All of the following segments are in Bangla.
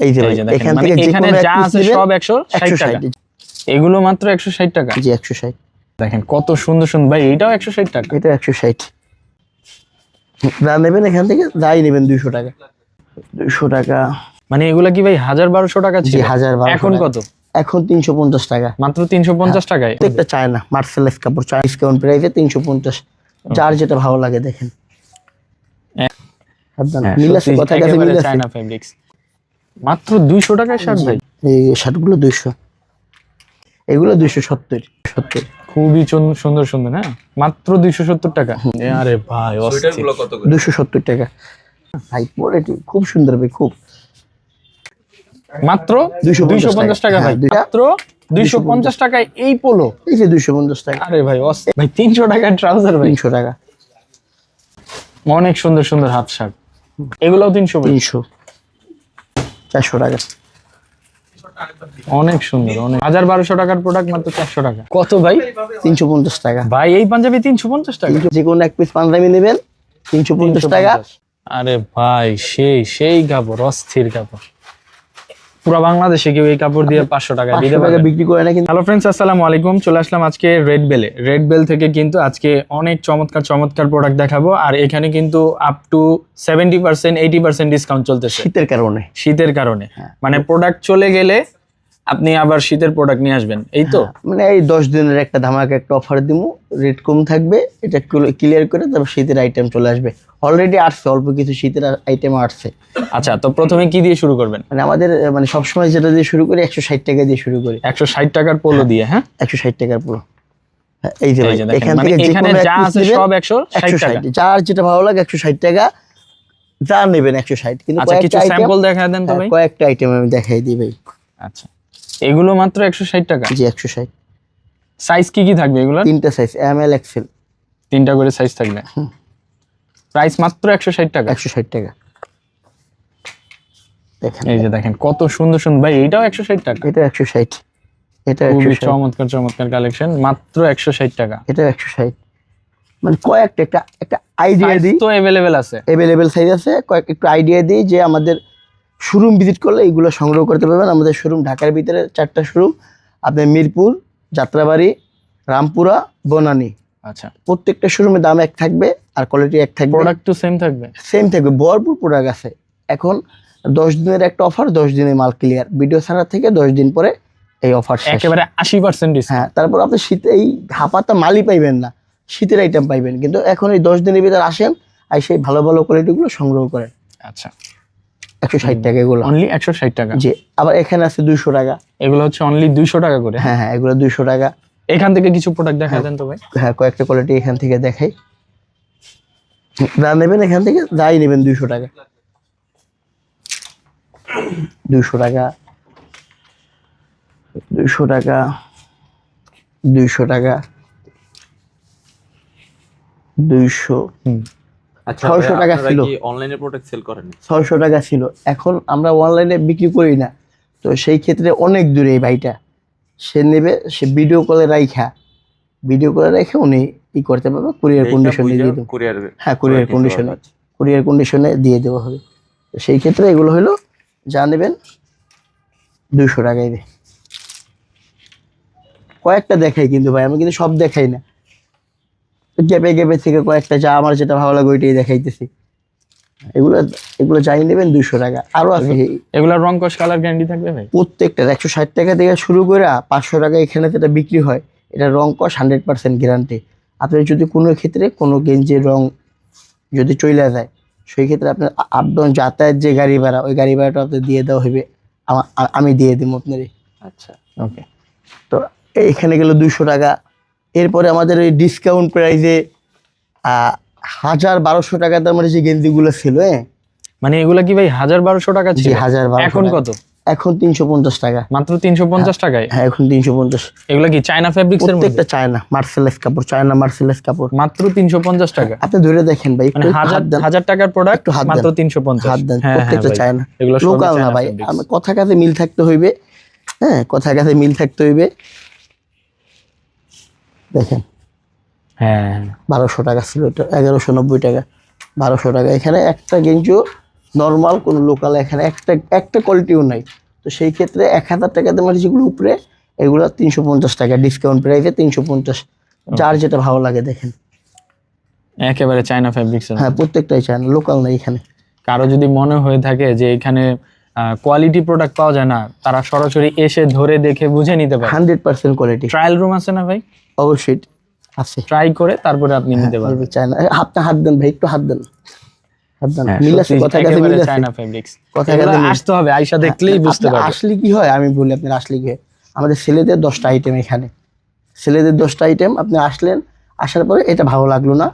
এই যে এখান মানে থেকে যে এখানে কোনো যা আছে সব একশো ষাট 160 টাকা। এগুলো মাত্র একশো ষাট টাকা। জি একশো ষাট। দেখেন কত সুন্দর সুন্দর। ভাই একশো ষাট টাকা। এটা একশো ষাট। যা নেবেন এখান থেকে যাই নেবেন দুইশো টাকা। দুইশো টাকা। মানে এগুলা কি ভাই হাজার বারোশো টাকা জি ছিল? হাজার বারোশো এখন কত? এখন তিনশো পঞ্চাশ টাকা। মাত্র তিনশো পঞ্চাশ টাকায়? প্রত্যেকটা চায়না মার্সেলাইজ কাপড় চায়না ডিসকাউন্ট প্রাইসে তিনশো পঞ্চাশ। যার যেটা ভালো লাগে দেখেন। হ্যাঁ, হ্যাঁ, কথা কাছে একেবারে মিল আছে। চায়না ফেব্রিক্স মাত্র দুইশো টাকায় শার্ট ভাই। এই শার্টগুলো দুইশো। এগুলো দুইশো সত্তর। সত্তর। খুবই সুন্দর সুন্দর হ্যাঁ? মাত্র দুইশো সত্তর টাকা। আরে ভাই। দুশো সত্তর টাকা। ভাই কোয়ালিটি খুব সুন্দর ভাই খুব। মাত্র 250 দুইশো পঞ্চাশ টাকা। ভাই। হ্যাঁ, মাত্র দুইশো পঞ্চাশ। টাকায় এই পোলো। এই যে দুইশো পঞ্চাশ টাকা। আরে ভাই। ভাই তিনশো টাকার ট্রাউজার ভাই। তিনশো টাকা। অনেক সুন্দর সুন্দর হাফ শার্ট। এগুলোও তিনশো তিনশো। চারশো টাকা। অনেক সুন্দর অনেক। হাজার বারোশো টাকার প্রোডাক্ট মাত্র চারশো টাকা। কত ভাই? তিনশো পঞ্চাশ টাকা। ভাই এই পাঞ্জাবি তিনশো পঞ্চাশ টাকা? যে কোনো এক পিস পাঞ্জাবি নেবেন তিনশো পঞ্চাশ টাকা। আরে ভাই সেই সেই কাপড় অস্থির কাপড়। পুরো বাংলাদেশে কেউ এই কাপড় দিয়ে পাঁচশো টাকা দিতে পারবে। বিক্রি করে না কিন্তু হ্যালো ফ্রেন্ডস আসসালামু আলাইকুম। চলে আসলাম আজকে রেড বেলে রেড বেল থেকে কিন্তু আজকে অনেক চমৎকার চমৎকার প্রোডাক্ট দেখাবো। আর এখানে কিন্তু up to seventy percent eighty percent discount চলতেছে। শীতের কারণে। শীতের কারণে। হ্যাঁ। মানে প্রোডাক্ট চলে গেলে আপনি আবার শীতের প্রোডাক্ট নিয়ে আসবেন। এই তো? মানে এই দশ দিনের একটা ধামাকা একটা অফার দিব রেট কম থাকবে এটা ক্লিয়ার করে তারপর শীতের আইটেম চলে আসবে। অলরেডি আসছে অল্প কিছু শীতের আইটেম আসছে আচ্ছা তো প্রথমে কি দিয়ে শুরু করবেন? মানে আমাদের মানে সবসময় যেটা দিয়ে শুরু করি একশো ষাট টাকা দিয়ে শুরু করি। একশো ষাট টাকার পোলো দিয়ে হ্যাঁ? একশো ষাট টাকার পুরো হ্যাঁ, এই যে এখান মানে থেকে যে কোনো যা আছে সব একশো ষাট একশো ষাট টাকা যার যেটা ভালো লাগে একশো ষাট টাকা যা নেবেন একশো ষাট। কিন্তু আচ্ছা কিছু স্যাম্পল দেখা দেন তো ভাই। কয়েকটা আইটেম আমি দেখাই দিই ভাই। আচ্ছা এগুলো মাত্র একশো ষাট টাকা? জি একশো ষাট। সাইজ কি কি থাকবে এগুলো তিনটা সাইজ এম এল এক্সেল তিনটা করে সাইজ থাকবে। প্রাইস মাত্র একশো ষাট টাকা। একশো ষাট টাকা। দেখেন এই যে দেখেন কত সুন্দর সুন্দর ভাই এইটাও একশো ষাট টাকা। এটা একশো ষাট। এটা খুবই চমৎকার চমৎকার কালেকশন মাত্র একশো ষাট টাকা। এটা একশো ষাট। মানে কয়েকটা একটা একটা আইডিয়া দিই। তো অ্যাভেলেবেল আছে। অ্যাভেলেবেল সাইজ আছে। কয়েক একটু আইডিয়া দিই যে আমাদের শোরুম ভিজিট করলে এগুলো সংগ্রহ করতে পারবেন। আমাদের শোরুম ঢাকার ভিতরে চারটা শোরুম আপনার মিরপুর যাত্রাবাড়ি রামপুরা বনানী। আচ্ছা। প্রত্যেকটা শোরুমের দাম এক থাকবে। আর কোয়ালিটি এক থাকবে। প্রোডাক্ট তো সেম থাকবে। সেম থাকবে ভরপুর প্রোডাক্ট আছে। এখন দশ দিনের একটা অফার দশ দিনের মাল ক্লিয়ার ভিডিও ছাড়া থেকে দশ দিন পরে এই অফার একেবারে আশি পার্সেন্ট হ্যাঁ তারপর আপনি শীতে এই হাপাতা মালই পাইবেন না। শীতের আইটেম পাইবেন। কিন্তু এখন এই দশ দিনের ভিতরে আসেন আর সেই ভালো ভালো কোয়ালিটিগুলো সংগ্রহ করেন। আচ্ছা। একশো ষাট টাকা এগুলো। অনলি একশো ষাট টাকা। জি আবার এখানে আছে দুইশো টাকা। এগুলো হচ্ছে অনলি দুইশো টাকা করে। হ্যাঁ হ্যাঁ এগুলো দুইশো টাকা। এখান থেকে কিছু প্রোডাক্ট দেখা দেন তো ভাই। হ্যাঁ কয়েকটা কোয়ালিটি এখান থেকে দেখাই। যা নেবেন এখান থেকে যাই নেবেন দুইশো টাকা। দুইশো টাকা। দুইশো টাকা। দুইশো টাকা। দুইশো। আচ্ছা 600 ভাইয়া, টাকা ছিল। অনলাইনে প্রোডাক্ট সেল করেন ছয়শো টাকা ছিল। এখন আমরা অনলাইনে বিক্রি করি না। তো সেই ক্ষেত্রে অনেক দূরে এই ভাইটা। সে নেবে সে ভিডিও কলে রাইখা। ভিডিও করে রেখে উনি ই করতে পারবে কুরিয়ার কন্ডিশনে দিয়ে দেবো। কুরিয়ার হ্যাঁ কুরিয়ার কন্ডিশনে কুরিয়ার কন্ডিশনে দিয়ে দেওয়া হবে। তো সেই ক্ষেত্রে এগুলো হলো যা নেবেন দুইশো টাকায় দিয়ে কয়েকটা দেখাই কিন্তু ভাই আমি কিন্তু সব দেখাই না। গ্যাপে গ্যাপে থেকে কয়েকটা যা আমার যেটা ভালো লাগে ওইটাই দেখাইতেছি। এগুলো এগুলো যাই নেবেন দুশো টাকা। আরও আছে এগুলোর রং কস কালার গ্যারান্টি থাকবে ভাই? প্রত্যেকটা একশো ষাট টাকা থেকে শুরু করে পাঁচশো টাকা এখানে যেটা বিক্রি হয় এটা রং কস হান্ড্রেড পার্সেন্ট গ্যারান্টি আপনি যদি কোনো ক্ষেত্রে কোনো গেঞ্জির রং যদি চলে যায় সেই ক্ষেত্রে আপনার আপ ডাউন যাতায়াত যে গাড়ি ভাড়া ওই গাড়ি ভাড়াটা আপনি দিয়ে দেওয়া হবে আমা- আমি দিয়ে দিব আপনার। আচ্ছা। ওকে তো এখানে গেল দুশো টাকা। এরপরে আমাদের ওই ডিসকাউন্ট প্রাইসে হাজার বারোশো টাকা দামের যে গেঞ্জিগুলো ছিল হ্যাঁ? মানে এগুলো কি ভাই হাজার বারোশো টাকা ছিল? হাজার বারোশো এখন কত? এখন তিনশো পঞ্চাশ টাকা। মাত্র তিনশো পঞ্চাশ টাকায়? হ্যাঁ এখন তিনশো পঞ্চাশ। এগুলা কি চায়না ফেব্রিক্স এর প্রত্যেকটা চায়না মার্সেলাইজ কাপড় চায়না মার্সেলাইজ কাপড়। মাত্র তিনশো পঞ্চাশ টাকা? আপনি ধরে দেখেন ভাই মানে হাজার হাজার টাকার প্রোডাক্ট। মাত্র তিনশো পঞ্চাশ। হাত দেন হ্যাঁ হ্যাঁ প্রত্যেকটা চায়না। এগুলো লোকাল না ভাই। কথা কাছে মিল থাকতে হইবে। হ্যাঁ কথা কাছে মিল থাকতে হইবে। দেখেন। হ্যাঁ। বারোশো টাকা ছিল এটা এগারোশো নব্বই টাকা। বারোশো টাকা। এখানে একটা গেঞ্জিও নর্মাল কোনো লোকাল এখানে একটা একটা কোয়ালিটিও নাই। তো সেই ক্ষেত্রে এক হাজার টাকা দামের যেগুলো উপরে এগুলো তিনশো পঞ্চাশ টাকা ডিসকাউন্ট প্রাইসে তিনশো পঞ্চাশ। যার যেটা ভালো লাগে দেখেন। একেবারে চায়না ফ্যাব্রিক্স হ্যাঁ প্রত্যেকটাই চায়না লোকাল নাই এখানে। কারও যদি মনে হয়ে থাকে যে এখানে কোয়ালিটি প্রোডাক্ট পাওয়া যায় না তারা সরাসরি এসে ধরে দেখে বুঝে নিতে পারে। Hundred percent quality trial room আছে না ভাই? অবশ্যই আছে। ট্রাই করে তারপরে আপনি নিতে পারবেন। চায়না হাতটা হাত দেন ভাই একটু হাত দেন। হ্যাঁ, মিল আছে কথা কাছে মিল আছে। চায়না ফ্যাব্রিক্স কথা কাছে আসতে হবে আইসা দেখলেই বুঝতে পারবে। আসলে কি হয় আমি বলি আপনার আসলে কি হয়। আমাদের ছেলেদের দশটা আইটেম এখানে। ছেলেদের দশটা আইটেম আপনি আসলেন আসার পরে এটা ভালো লাগল না।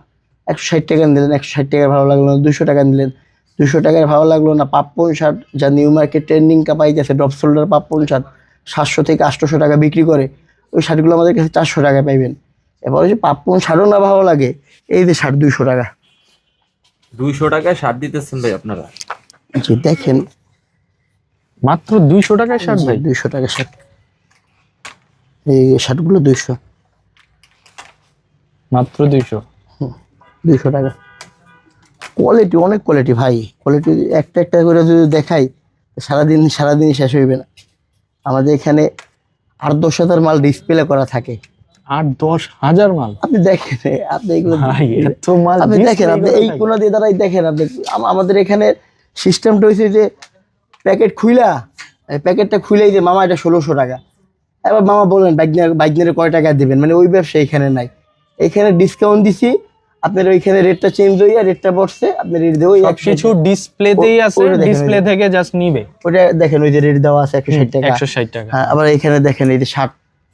একশো ষাট টাকা দিলেন একশো ষাট টাকার ভালো লাগল না দুশো টাকা দিলেন দুশো টাকার ভালো লাগল না পাপ্পন শার্ট যা নিউ মার্কেট ট্রেন্ডিং কাপাইতেছে ড্রপ শোল্ডার পাপ্পন শার্ট সাতশো থেকে আটশোশো টাকা বিক্রি করে ওই শার্টগুলো আমাদের কাছে চারশো টাকা পাইবেন। এবার ওই যে পাপ্পন শার্টও না ভালো লাগে এই যে শার্ট দুইশো টাকা। দুইশো টাকায় শার্ট দিতেছেন ভাই আপনারা? জি দেখেন। মাত্র দুইশো টাকায় শার্ট ভাই? দুইশো টাকা শার্ট। এই শার্টগুলো দুইশো। মাত্র দুইশো? দুইশো টাকা। কোয়ালিটি অনেক কোয়ালিটি ভাই। কোয়ালিটি একটা একটা করে যদি দেখাই সারাদিন সারাদিন শেষ হইবে না। আমাদের এখানে আট দশ হাজার মাল ডিসপ্লে করা থাকে। আট দশ হাজার মাল। আপনি দেখেন আপনি এগুলো এত মাল আপনি দেখেন আপনি এই। কোনা দিয়ে দাঁড়াই দেখেন আপনি আমাদের এখানে সিস্টেমটা হয়েছে যে প্যাকেট খুইলা এই প্যাকেটটা খুইলেই যে মামা এটা ষোলোশো টাকা। এবার মামা বললেন বাইকনার বাইকনারে কয় টাকা দিবেন? মানে ওই ব্যবসা এখানে নাই। এখানে ডিসকাউন্ট দিছি আপনার ওইখানে রেটটা চেঞ্জ হইয়া রেটটা বসছে আপনি রেট ওই সবকিছু ডিসপ্লেতেই আছে ডিসপ্লে থেকে জাস্ট নিবে। ওটা দেখেন ওই যে রেট দেওয়া আছে একশো ষাট টাকা। একশো ষাট টাকা। হ্যাঁ আবার এখানে দেখেন এই যে ষাট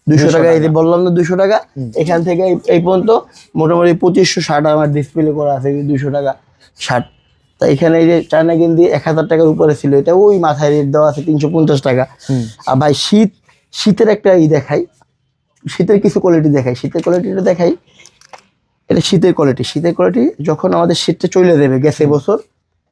দুশো টাকা এই যে বললাম না দুশো টাকা এখান থেকে এই- পর্যন্ত মোটামুটি পঁচিশশো ষাট আমার ডিসপ্লে করা আছে দুশো টাকা ষাট। তা এখানে এই যে চায়না গেন্দি এক হাজার টাকার উপরে ছিল এটা ওই মাথায় রেট দেওয়া আছে তিনশো পঞ্চাশ টাকা। আর ভাই শীত শীতের একটা ই দেখাই শীতের কিছু কোয়ালিটি দেখাই। শীতের কোয়ালিটিটা দেখাই এটা শীতের কোয়ালিটি শীতের কোয়ালিটি যখন আমাদের শীতটা চলে দেবে গেছে বছর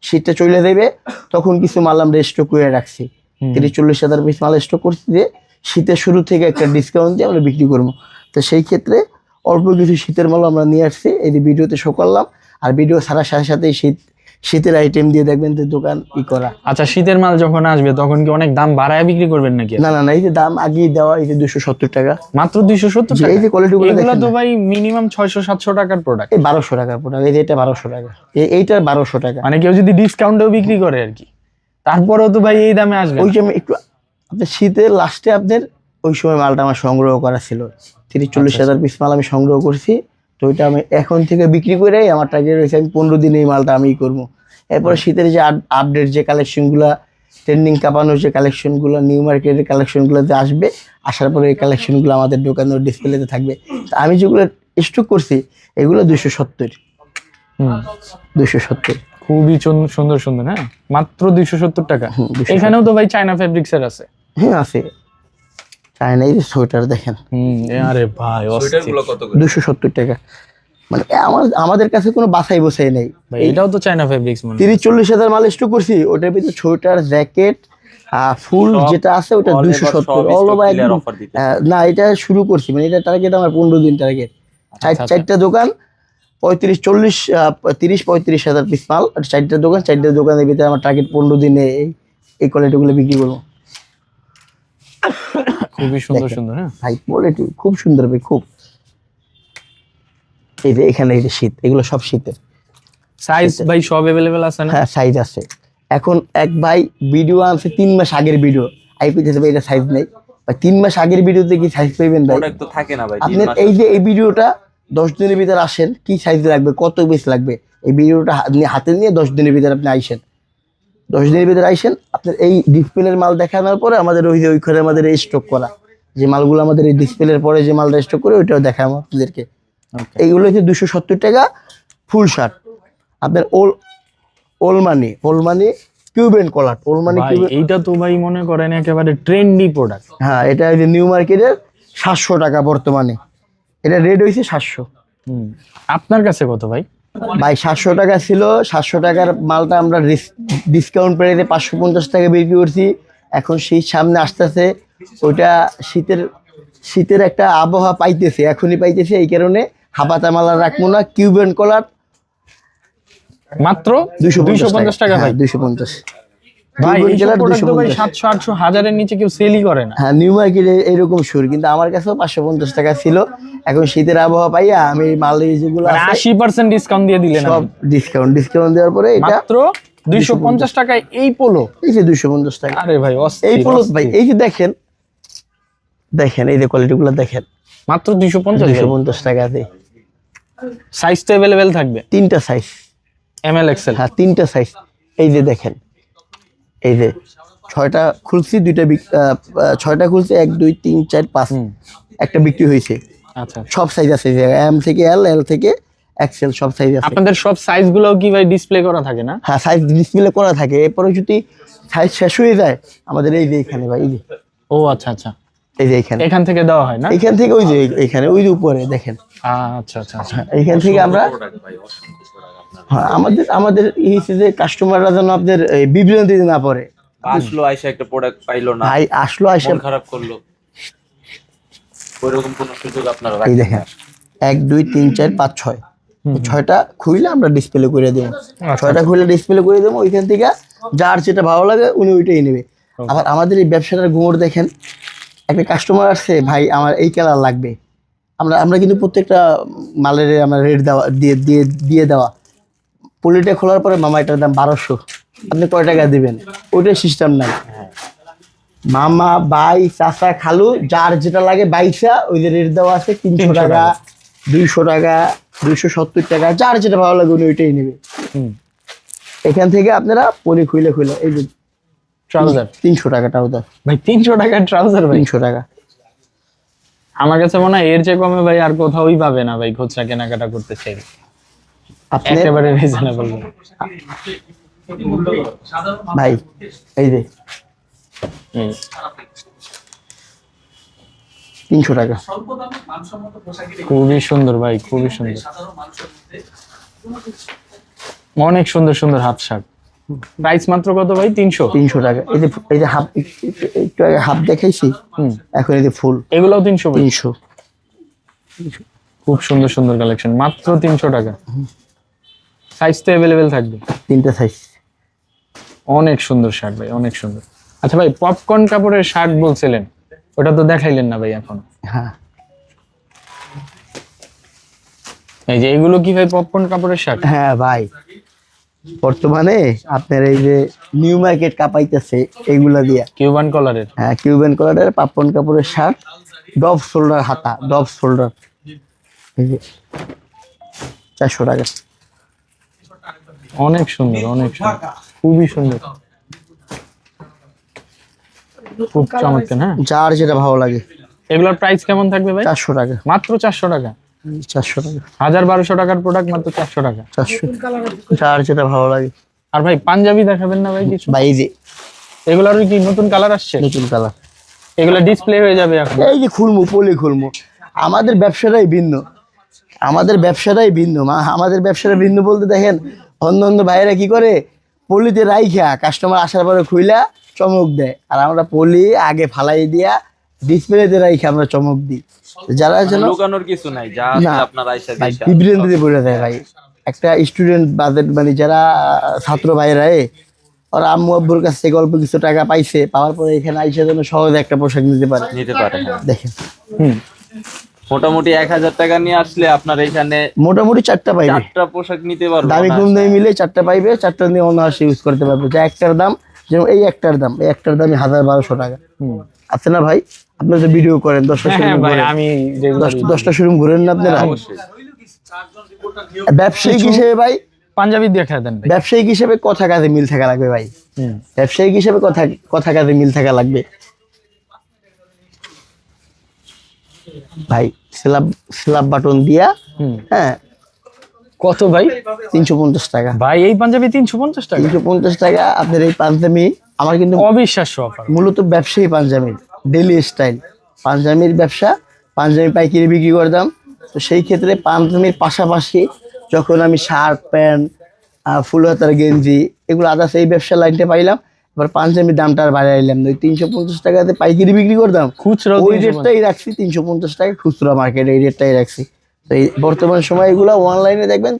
শীতটা চলে দেবে তখন কিছু মাল আমরা স্টক করে রাখছি। তিরিশ চল্লিশ হাজার পিস মাল স্টক করছি দিয়ে শীতের শুরু থেকে একটা ডিসকাউন্ট দিয়ে আমরা বিক্রি করব। তো সেই ক্ষেত্রে অল্প কিছু শীতের মাল আমরা নিয়ে আসছি। এই যে ভিডিওতে শো করলাম। আর ভিডিও ছাড়ার সাথে সাথে শীত শীতের আইটেম দিয়ে দেখবেন যে দোকান ই করা। আচ্ছা শীতের মাল যখন আসবে তখন কি অনেক দাম বাড়ায় বিক্রি করবেন নাকি? না না না এই যে দাম আগেই দেওয়া এই যে দুশো সত্তর টাকা। মাত্র দুইশো সত্তর টাকা এই যে কোয়ালিটি গুলো এগুলো তো ভাই মিনিমাম ছয়শো সাতশো টাকার প্রোডাক্ট এই বারোশো টাকার প্রোডাক্ট এই যে এটা বারোশো টাকা। এই- এইটা বারোশো টাকা। মানে কেউ যদি ডিসকাউন্টেও বিক্রি করে আর কি। তারপরেও তো ভাই এই দামে আসবে ওই যে আমি একটু আপনার শীতের লাস্টে আপনার ওই সময় মালটা আমার সংগ্রহ করা ছিল। তিরিশ চল্লিশ আচ্ছা, হাজার পিস মাল আমি সংগ্রহ করছি। তো ওইটা আমি এখন থেকে বিক্রি করে আমার টার্গেট রয়েছে আমি পনেরো দিনে এই মালটা আমি করব। এরপরে শীতের যে আপডেট যে কালেকশনগুলো ট্রেন্ডিং কাঁপানোর যে কালেকশনগুলো নিউ মার্কেটের কালেকশনগুলোতে আসবে আসার পরে এই কালেকশনগুলো আমাদের দোকানের ডিসপ্লেতে থাকবে। তো আমি যেগুলো স্টক করছি এগুলো দুশো সত্তর। দুশো সত্তর। খুবই সুন্দর সুন্দর হ্যাঁ? মাত্র দুইশো সত্তর টাকা। হুম, 270 এখানেও তো ভাই চায়না ফেব্রিক্সের আছে। হ্যাঁ আছে। চায়না এই যে সোয়েটার দেখেন। আরে ভাই সোয়েটার কত করে? দুশো সত্তর টাকা। মানে আমার আমাদের কাছে কোনো বাছাই বসাই নেই। এটাও তো চায়না ফেব্রিক্স মনে। তিরিশ চল্লিশ হাজার মাল স্টক করছি ওটার ভিতরে সোয়েটার জ্যাকেট ফুল যেটা আছে ওটা all দুশো over সত্তর। সব অল ওভার না এটা শুরু করছি। মানে এটা টার্গেট আমার পনেরো দিন টার্গেট আচ্ছা, আচ্ছা। চারটা দোকান পঁয়ত্রিশ চল্লিশ আহ, তিরিশ পঁয়ত্রিশ হাজার পিস মাল। চারটা দোকান চারটা দোকানের ভিতরে আমার টার্গেট পনেরো দিনে এই এই কোয়ালিটিগুলো বিক্রি করব। খুবই সুন্দর সুন্দর হ্যাঁ ভাই কোয়ালিটি খুব সুন্দর ভাই খুব এই যে এখানে এই যে শীত এগুলো সব শীতের সাইজ ভাই সব अवेलेबल আছে না হ্যাঁ সাইজ আছে এখন এক ভাই ভিডিও আনছে তিন মাস আগের ভিডিও আইপিতে ভাই এটা সাইজ নেই ভাই তিন মাস আগের ভিডিওতে কি সাইজ পাইবেন ভাই প্রোডাক্ট তো থাকে না ভাই তিন আপনার মাস এই যে এই ভিডিওটা দশ দিনের ভিতরে আসেন কি সাইজ লাগবে কত বেশ লাগবে এই ভিডিওটা হা- নিয়ে হাতে নিয়ে দশ দিনের ভিতরে আপনি আইসেন দশ দিনের ভিতরে আইসেন আপনার এই ডিসপ্লের মাল দেখানোর পরে আমাদের ওই যে ওইখানে আমাদের এই স্টক করা। যে মালগুলো আমাদের এই ডিসপ্লের পরে যে মালটা স্টক করে ওইটাও দেখাবো আপনাদেরকে। এইগুলো হচ্ছে দুশো সত্তর টাকা ফুল শার্ট আপনার ওল ওল মানি ওল মানি কিউবেন কলার ওল মানি ভাই কিউবেন এইটা তো ভাই মনে করেন একেবারে ট্রেন্ডি প্রোডাক্ট হ্যাঁ এটা এই যে নিউ মার্কেটের সাতশো টাকা বর্তমানে। এটা রেট হয়েছে সাতশো। হুম। আপনার কাছে কত ভাই? ভাই সাতশো টাকা ছিল সাতশো টাকার মালটা আমরা ডিসকাউন্ট পেয়ে পাঁচশো পঞ্চাশ টাকা বিক্রি করছি। এখন শীত সামনে আসতেছে ওইটা শীতের শীতের একটা আবহাওয়া পাইতেছে এখনই পাইতেছে এই কারণে হাপাতা মালা রাখব না কিউবেন কলার মাত্র দুইশো পঞ্চাশ টাকা। দুইশো পঞ্চাশ। ভাই এইসব প্রোডাক্ট ভাই 250 সাতশো আটশো হাজারের নিচে কেউ সেলই করে না। হ্যাঁ নিউ মার্কেটে এরকম সুর কিন্তু আমার কাছেও পাঁচশো পঞ্চাশ টাকা ছিল। এখন শীতের আবহাওয়া পাইয়া আমি মাল যেগুলো মানে ডিসকাউন্ট দিয়ে দিলেন সব ডিসকাউন্ট ডিসকাউন্ট দেওয়ার পরে এটা মাত্র দুইশো পঞ্চাশ টাকায় এই পোলো এই যে দুইশো পঞ্চাশ টাকা। আরে ভাই এই পোলো ভাই এই যে দেখেন দেখেন এই যে কোয়ালিটি গুলো দেখেন। মাত্র টাকাতে। সাইজ তো থাকবে। তিনটা সাইজ এম এল এক্সেল হ্যাঁ তিনটা সাইজ এই যে দেখেন এই যে ছয়টা খুলছি দুইটা ছয়টা খুলছি এক দুই তিন চার পাঁচ একটা বিক্রি হয়েছে। আচ্ছা সব সাইজ আছে এম থেকে এল এল থেকে এক্সেল সব সাইজ আছে। আপনাদের সব সাইজগুলো কি ভাই ডিসপ্লে করা থাকে না? হ্যাঁ সাইজ ডিসপ্লে করা থাকে এরপরে যদি সাইজ শেষ হয়ে যায় আমাদের এই যে এখানে ভাই এই যে। ও আচ্ছা আচ্ছা। এই যে এখানে। এখান থেকে দেওয়া হয় না? এখান থেকে ওই যে এখানে ওই যে উপরে দেখেন। আচ্ছা আচ্ছা আচ্ছা। এইখান থেকে আমরা হ্যাঁ আমাদের আমাদের এই হচ্ছে যে কাস্টমাররা যেন আপনাদের এই বিভ্রান্তিতে না পড়ে। আসলো আইসা একটা প্রোডাক্ট পাইলো না ভাই আসলো আসে মন খারাপ করল। ওইরকম কোনো সুযোগ আপনারা এই রাখেন দেখেন এক দুই তিন চার পাঁচ ছয়। এই ছয়টা খুইলে আমরা ডিসপ্লে করে দেবো। ছয়টা খুলে ডিসপ্লে করে দেবো ওইখান থেকে যার যেটা ভালো লাগে উনি ওইটাই নেবে। আবার আমাদের এই ব্যবসাটার গুমর দেখেন একটা কাস্টমার আসছে ভাই আমার এই কালার লাগবে। আমরা আমরা কিন্তু প্রত্যেকটা মালের আমরা রেট দেওয়া দিয়ে দিয়ে দিয়ে দেওয়া। পলিটা খোলার পরে মামা এটার দাম বারোশো। আপনি কয় টাকা দিবেন? ওইটাই সিস্টেম নাই। মামা বাই চাচা খালু যার যেটা লাগে বাইসা ওই যে রেট দেওয়া আছে তিনশো টাকা। দুইশো টাকা দুইশো সত্তর টাকা যার যেটা ভালো লাগে উনি ওইটাই নেবে। এখান থেকে আপনারা পলি খুলে খুলে এই যে ট্রাউজার তিনশো টাকা ট্রাউজার ভাই তিনশো টাকা ট্রাউজার ভাই। তিনশো টাকা। আমার কাছে মনে হয় এর চেয়ে কমে ভাই আর কোথাওই পাবে না ভাই খুচরা কেনাকাটা করতে চাই আপনি? একেবারে রিজনেবল ভাই এই যে। তিনশো টাকা। খুবই সুন্দর ভাই খুবই সুন্দর। অনেক সুন্দর সুন্দর হাফ শার্ট প্রাইস মাত্র কত ভাই? তিনশো? তিনশো টাকা। এই যে এই যে হাফ একটু আগে হাফ দেখাইছি হুম। এখন এই যে ফুল। এগুলোও তিনশো তিনশো। খুব সুন্দর সুন্দর কালেকশন মাত্র তিনশো টাকা। সাইজ তো অ্যাভেলেবেল থাকবে? তিনটা সাইজ অনেক সুন্দর শার্ট ভাই অনেক সুন্দর। আচ্ছা ভাই পপকর্ন কাপড়ের শার্ট বলছিলেন ওটা তো দেখাইলেন না ভাই এখন। হ্যাঁ। এই যে এগুলো কি ভাই পপকর্ন কাপড়ের শার্ট হ্যাঁ ভাই বর্তমানে আপনার এই যে নিউ মার্কেট কাপাইতেছে এইগুলা দিয়া। কিউবান কলারের হ্যাঁ কিউবেন কালারের পাপন কাপড়ের শার্ট ডব শোল্ডার হাতা ডব শোল্ডার চারশো টাকা। অনেক সুন্দর অনেক সুন্দর। খুবই সুন্দর। খুব চমৎকার হ্যাঁ? যার যেটা ভালো লাগে। এগুলোর প্রাইস কেমন থাকবে ভাই? চারশো টাকা। মাত্র চারশো টাকা? চারশো টাকা। হাজার বারোশো টাকার প্রোডাক্ট মাত্র চারশো টাকা। চারশো। যার যেটা ভালো লাগে। আর ভাই পাঞ্জাবি দেখাবেন না ভাই কিছু? এই যে। এগুলোর কি নতুন কালার আসছে? নতুন কালার এগুলো ডিসপ্লে হয়ে যাবে এখন। এই যে খুলমু পলি খুলমু। আমাদের ব্যবসাটাই ভিন্ন। আমাদের ব্যবসাটাই ভিন্ন মা। আমাদের ব্যবসাটা ভিন্ন বলতে দেখেন অন্য অন্য ভাইয়েরা কি করে? পলিতে রাইখা কাস্টমার আসার পরে খুইলা চমক দেয়। আর আমরা পলি আগে ফালাই দিয়া ডিসপ্লেতে রাইখা আমরা চমক দিই। যারা যেন লুকানোর কিছু নাই যা। আপনার আইসা ভাই দিশা বিভ্রান্তিতে পড়ে যায় ভাই। একটা স্টুডেন্ট বাদের মানে যারা ছাত্র ভাইরা এ ওরা আম্মু আব্বুর কাছ থেকে অল্প কিছু টাকা পাইছে পাওয়ার পরে এখানে আইসা যেন সহজে একটা পোশাক নিতে পারে। নিতে পারে হ্যাঁ। দেখেন। হুম। মোটামুটি এক হাজার টাকা নিয়ে আসলে আপনার এখানে মোটামুটি চারটা পাইবে। চারটা পোশাক নিতে পারব দামি কম দামি মিলে চারটা পাইবে চারটা নিয়ে অনায়াসে ইউজ করতে পারবে। যা একটার দাম যেমন এই একটার দাম এই একটার দামই হাজার বারোশো টাকা। আছে না ভাই আপনারা তো ভিডিও করেন দশটা হ্যাঁ শোরুম ভাই আমি যেগুলো দশটা শোরুম ঘুরেন না আপনারা অবশ্যই। ব্যবসায়িক হিসেবে ভাই পাঞ্জাবি দেখা দেন ভাই। ব্যবসায়িক হিসেবে কথা কাজে মিল থাকা লাগবে ভাই। ব্যবসায়িক হিসেবে কথা কথা কাজে মিল থাকা লাগবে। ভাই স্ল্যাব স্ল্যাব বাটন দিয়া হ্যাঁ। কত ভাই? তিনশো পঞ্চাশ টাকা। ভাই এই পাঞ্জাবি তিনশো পঞ্চাশ টাকা? তিনশো পঞ্চাশ টাকা আপনার এই পাঞ্জাবি আমার কিন্তু অবিশ্বাস্য মূলত ব্যবসায়ী পাঞ্জাবির ডেলি স্টাইল পাঞ্জাবির ব্যবসা পাঞ্জাবি পাইকারি বিক্রি করতাম তো সেই ক্ষেত্রে পাঞ্জাবির পাশাপাশি যখন আমি শার্ট প্যান্ট ফুল হাতার গেঞ্জি এগুলো আদার্স এই ব্যবসা লাইনটা পাইলাম। এবার পাঞ্জাবির দামটা আর বাড়াইলাম ওই তিনশো পঞ্চাশ টাকাতে পাইকারি বিক্রি করতাম। খুচরো ওই রেটটাই রাখছি তিনশো পঞ্চাশ টাকা খুচরা মার্কেটে এই রেটটাই রাখছি। তো এই বর্তমান সময় এগুলো অনলাইনে দেখবেন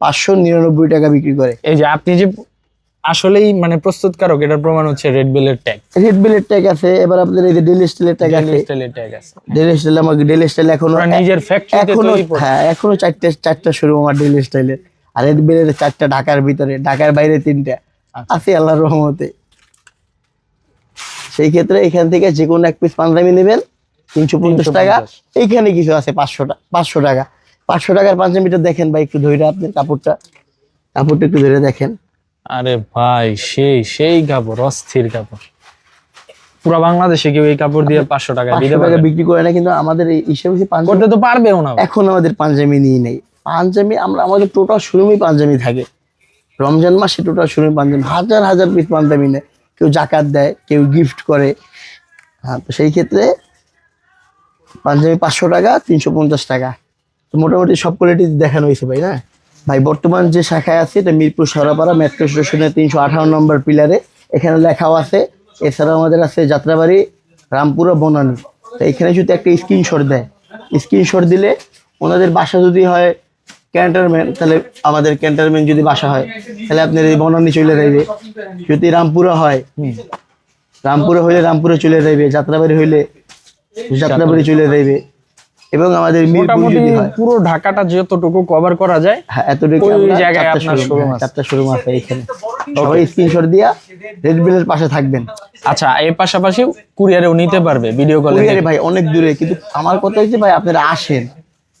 পাঁচশো নিরানব্বই টাকা বিক্রি করে। এই যে আপনি যে আসলেই মানে প্রস্তুতকারক এটার প্রমাণ হচ্ছে রেড বেলের ট্যাগ রেড বেলের ট্যাগ আছে এবার আপনার এই যে ডেল স্টিলের ট্যাগ আছে। স্টাইলের ট্যাগ আছে। ডেল স্টাইল আমার ডেল স্টাইল এখনও নিজের ফ্যাক্টরিতে এখনও তৈরি করে হ্যাঁ এখনও চারটে চারটা শুরু আমার ডেল স্টাইলের আর রেড বেলের চারটা ঢাকার ভিতরে ঢাকার বাইরে তিনটা। আচ্ছা। আছে আল্লাহর রহমতে। সেই ক্ষেত্রে এখান থেকে যে কোনো এক পিস পাঞ্জাবি নেবেন তিনশো পঞ্চাশ টাকা। এইখানে কিছু আছে পাঁচশো টাকা পাঁচশো টাকা। পাঁচশো টাকার পাঞ্জাবিটা দেখেন ভাই একটু ধরে আপনি কাপড়টা কাপড়টা একটু ধরে দেখেন। আরে ভাই সেই সেই কাপড় অস্থির কাপড়। পুরো বাংলাদেশে কেউ এই কাপড় দিয়ে পাঁচশো টাকা দিতে পারবে বিক্রি করে না কিন্তু আমাদের এই হিসেবে করতে তো পারবেও না। এখন আমাদের পাঞ্জাবি নিয়ে নেই। পাঞ্জাবি আমরা আমাদের টোটাল শোরুমই পাঞ্জাবি থাকে। রমজান মাসে টোটাল শোরুমে পাঞ্জাবি হাজার হাজার পিস পাঞ্জাবি নেয়। কেউ জাকাত দেয়, কেউ গিফট করে। হ্যাঁ তো সেই ক্ষেত্রে পাঞ্জাবি পাঁচশো টাকা, তিনশো পঞ্চাশ টাকা। তো মোটামুটি সব কোয়ালিটি দেখানো হয়েছে ভাই, না? ভাই, বর্তমান যে শাখায় আছে, এটা মিরপুর সরাপাড়া মেট্রো স্টেশনের তিনশো আঠারো নম্বর পিলারে এখানে লেখাও আছে। এছাড়াও আমাদের আছে যাত্রাবাড়ি, রামপুরা, বনানী। তো এখানে যদি একটা স্ক্রিনশট দেয় স্ক্রিনশট দিলে ওনাদের বাসা যদি হয় ক্যান্টারম্যান তাহলে আমাদের ক্যান্টারম্যান যদি বাসা হয় তাহলে আপনার এই বনানী চলে যাইবে। যদি রামপুরা হয় রামপুরা হইলে রামপুরে চলে যাইবে যাত্রাবাড়ি হইলে যাত্রাবাড়ি চলে যাইবে। এবং আমাদের মিরপুর মোটামুটি যদি হয় পুরো ঢাকাটা যতটুকু কভার করা যায় হ্যাঁ এতটুকু ওই জায়গায় আপনার হ্যাঁ, আছে। চারটা শোরুম আছে এখানে সবাই স্ক্রিনশট দিয়া রেড বিলের পাশে থাকবেন। আচ্ছা এর পাশাপাশি কুরিয়ারেও নিতে পারবে ভিডিও কলে কুরিয়ারে ভাই অনেক দূরে কিন্তু আমার কথা হচ্ছে ভাই আপনারা আসেন।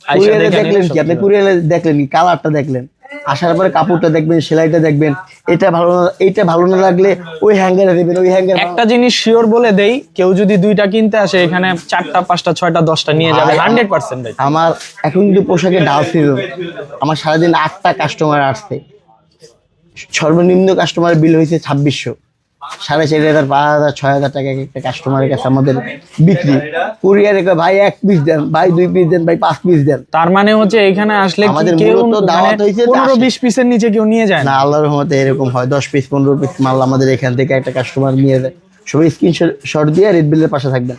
কুরিয়ারে দেখলেন কি? আপনি কুরিয়ারে দেখলেন কি? কালারটা দেখলেন? আসার পরে কাপড়টা দেখবেন সেলাইটা দেখবেন। এটা ভালো না ভালো না লাগলে ওই হ্যাঙ্গারে দেবেন ওই হ্যাঙ্গার একটা জিনিস শিওর বলে দেই কেউ যদি দুইটা কিনতে আসে এখানে চারটা পাঁচটা ছয়টা দশটা নিয়ে যাবে। হান্ড্রেড পার্সেন্ট আমার এখন কিন্তু পোশাকে ডাল সিজন আমার সারাদিন আটটা কাস্টমার আসছে। সর্বনিম্ন কাস্টমার বিল হয়েছে ছাব্বিশশো। সাড়ে চারি হাজার পাঁচ হাজার ছয় হাজার টাকা একটা কাস্টমারের কাছে আমাদের বিক্রি। কুরিয়ারে ভাই এক পিস দেন ভাই দুই পিস দেন ভাই পাঁচ পিস দেন। তার মানে হচ্ছে এখানে আসলে আমাদের মূলত দাওয়াত হয়েছে পনেরো বিশ পিসের নিচে কেউ নিয়ে যায় না। না আল্লাহর রহমতে এরকম হয়। দশ পিস পনেরো পিস মাল আমাদের এখান থেকে একটা কাস্টমার নিয়ে যায়। সবাই স্ক্রিনশট দিয়ে রেড বিলের পাশে থাকবেন।